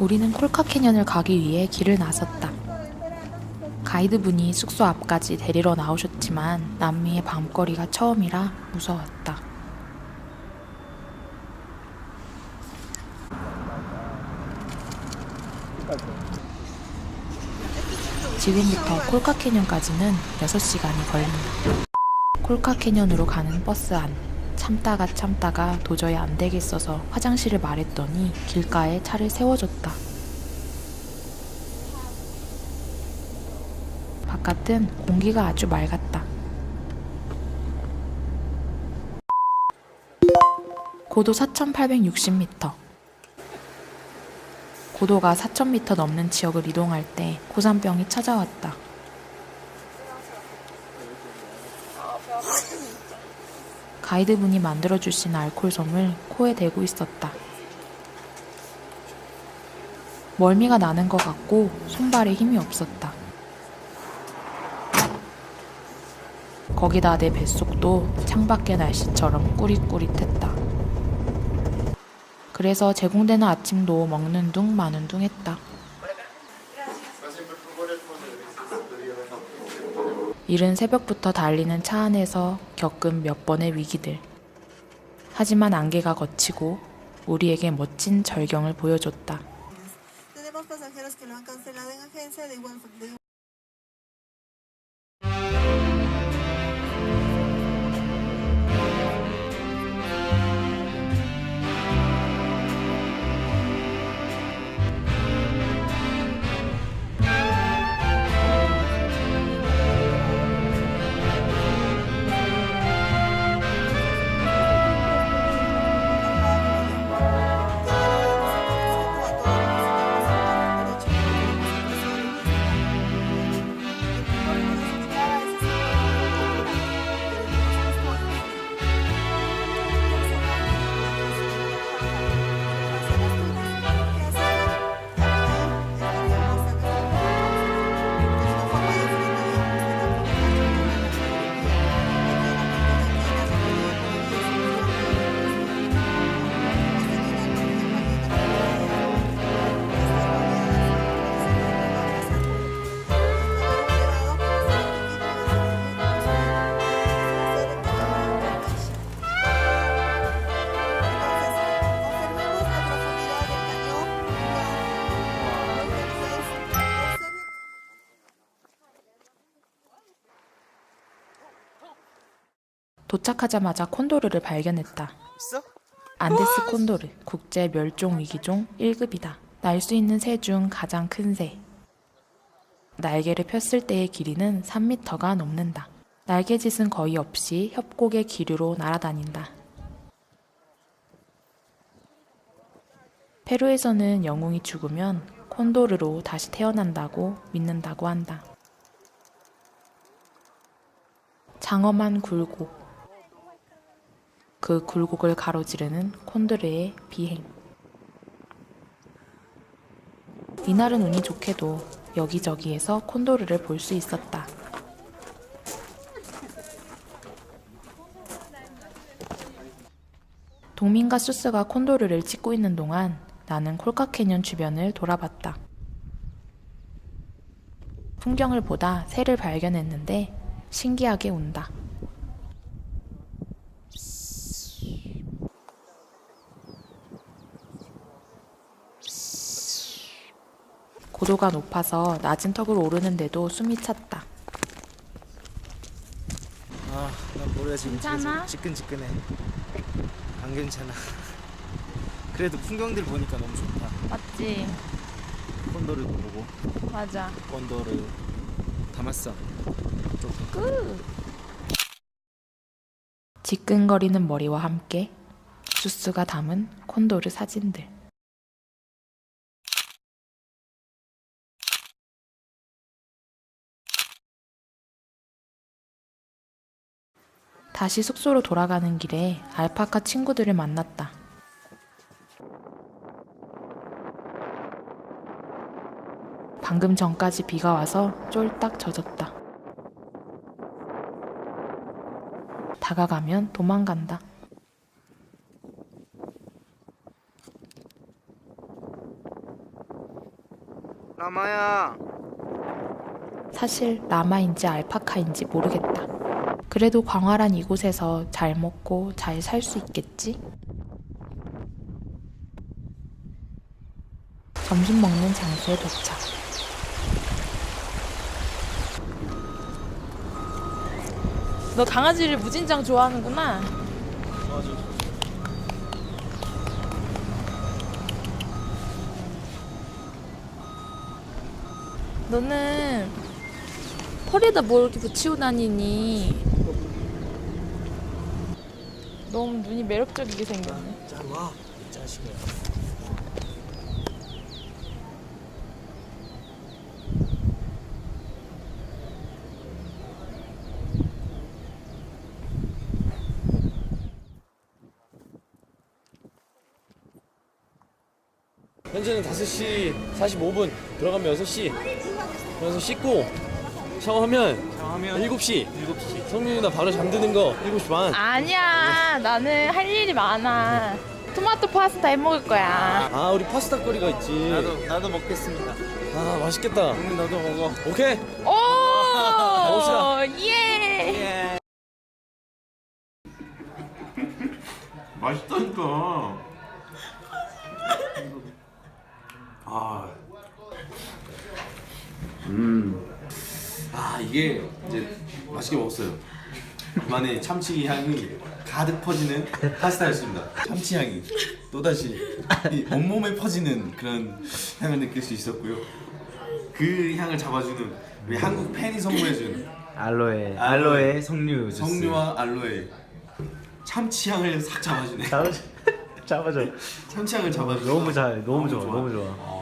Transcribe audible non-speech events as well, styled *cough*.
우리는 콜카 캐년을 가기 위해 길을 나섰다. 가이드분이 숙소 앞까지 데리러 나오셨지만 남미의 밤거리가 처음이라 무서웠다. 지금부터 콜카 캐년까지는 6시간이 걸린다. 콜카 캐년으로 가는 버스 안. 참다가 참다가 도저히 안 되겠어서 화장실을 말했더니 길가에 차를 세워줬다. 바깥은 공기가 아주 맑았다. 고도 4,860m. 고도가 4,000m 넘는 지역을 이동할 때 고산병이 찾아왔다. 가이드분이 만들어주신 알코올솜을 코에 대고 있었다. 멀미가 나는 것 같고 손발에 힘이 없었다. 거기다 내 뱃속도 창밖의 날씨처럼 꾸릿꾸릿했다. 그래서 제공되는 아침도 먹는 둥 마는 둥 했다. 이른 새벽부터 달리는 차 안에서 겪은 몇 번의 위기들. 하지만 안개가 걷히고 우리에게 멋진 절경을 보여줬다. 도착하자마자 콘도르를 발견했다. 있어? 안데스 콘도르 국제 멸종 위기종 1급이다. 날 수 있는 새 중 가장 큰 새. 날개를 폈을 때의 길이는 3미터가 넘는다. 날개짓은 거의 없이 협곡의 기류로 날아다닌다. 페루에서는 영웅이 죽으면 콘도르로 다시 태어난다고 믿는다고 한다. 장엄한 굴곡. 그 굴곡을 가로지르는 콘도르의 비행. 이날은 운이 좋게도 여기저기에서 콘도르를 볼 수 있었다. 동민과 수스가 콘도르를 찍고 있는 동안 나는 콜카 캐년 주변을 돌아봤다. 풍경을 보다 새를 발견했는데 신기하게 운다. 고도가 높아서 낮은 턱을 오르는데도 숨이 찼다. 아, 난 머리가 지금 괜찮아? 지끈지끈해. 안 괜찮아. *laughs* 그래도 풍경들 보니까 너무 좋다. 맞지? 콘도르도 보고, 맞아. 콘도르 담았어. 지끈거리는 머리와 함께 주스가 담은 콘도르 사진들. 다시 숙소로 돌아가는 길에 알파카 친구들을 만났다. 방금 전까지 비가 와서 쫄딱 젖었다. 다가가면 도망간다. 라마야. 사실 라마인지 알파카인지 모르겠다. 그래도 광활한 이곳에서 잘 먹고 잘 살 수 있겠지? 점심 먹는 장소에 도착. 너 강아지를 무진장 좋아하는구나. 너는 펄에다 뭘 이렇게 붙이고 다니니? 너무 눈이 매력적이게 생겼네. 자 와. 이 자식아. 현재는 5시 45분 들어가면 6시 그래서 씻고 샤워하면 샤워하면 7시 7시. 성민이 누나 바로 잠드는 거 7시 반 아니야, 나는 할 일이 많아. 토마토 파스타 해 먹을 거야. 아 우리 파스타 거리가 있지 나도 나도 먹겠습니다. 아 맛있겠다 형님 너도 먹어. 오케이 오, 먹읍시다. 예. 예. 맛있다니까. 아. 음. 아, 이게 이제 맛있게 먹었어요. 만에 참치 향이 가득 퍼지는 파스타였습니다. 참치 향이 또다시 이 온몸에 퍼지는 그런 향을 느낄 수 있었고요. 그 향을 잡아주는 우리 한국 팬이 선물해준 알로에 알로에 석류 주스. 석류와 알로에 참치 향을 싹 잡아주네. 잡아줘. 잡아줘. 참치 향을 잡아줘. 너무 잘, 너무 좋아, 좋아. 너무 좋아. 어,